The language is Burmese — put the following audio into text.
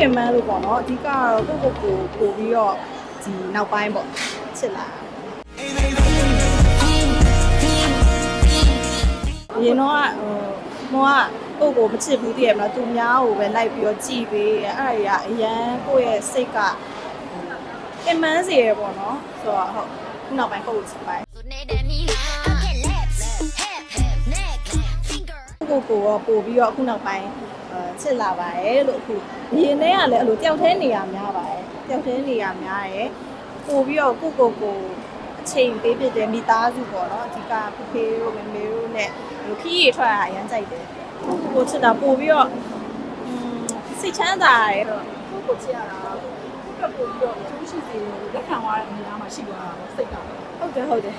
ပင်ပန်းလို့ပေါ့နော်အဓိကကတော့ကိုယ့်ကိုယ်ကိုပို့ပြီးတော့ဒီနောက်ပိုင်းပေါ့ချစ်လာအရင်တော့ဟိုမောကကိုယ့်ကိုမချစ်ဘူးတည်ရမလားသူများကိုပဲလိုက်ပြီးတော့ကြည်ပေးအဲ့ဒါတွေကအရန်ကိုယ့်ရဲ့စိတ်ကအင်မန်းစီရပေါ့နော်ဆိုတော့ဟုတ်ခုနောက်ပိုင်းကိုယ့်ကိုချစ်ပို ကိုယ့်ကိုယ်ကိုပို့ပြီးတော့အခုနောက်ပိုင်းအဲချစ်လာပါတယ်လို့အခုအရင်တည်းကလည်းအဲ့လိုတယောက်တည်းနေရများပါတယ်တယောက်တည်းနေရများတယ်ပို့ပြီးတော့ကိုယ့်ကိုယ်ကိုအချိန်ပေးပြတဲ့မိသားစုပေါ့နော်အဓိကဖေဖေတို့မေမေတို့နဲ့ဟိုခီးရီထွက်တာအရင်ကြိုက်တယ်ကိုချစ်တာပို့ပြီးတော့อืมစိတ်ချမ်းသာတယ်ကိုကိုချစ်ရတာကိုကပို့ပြီးတော့ကျိုးရှိစေလက်ခံသွားတဲ့အနေအထားမှာရှိသွားတာပေါ့စိတ်ကဟုတ်တယ်ဟုတ်တယ်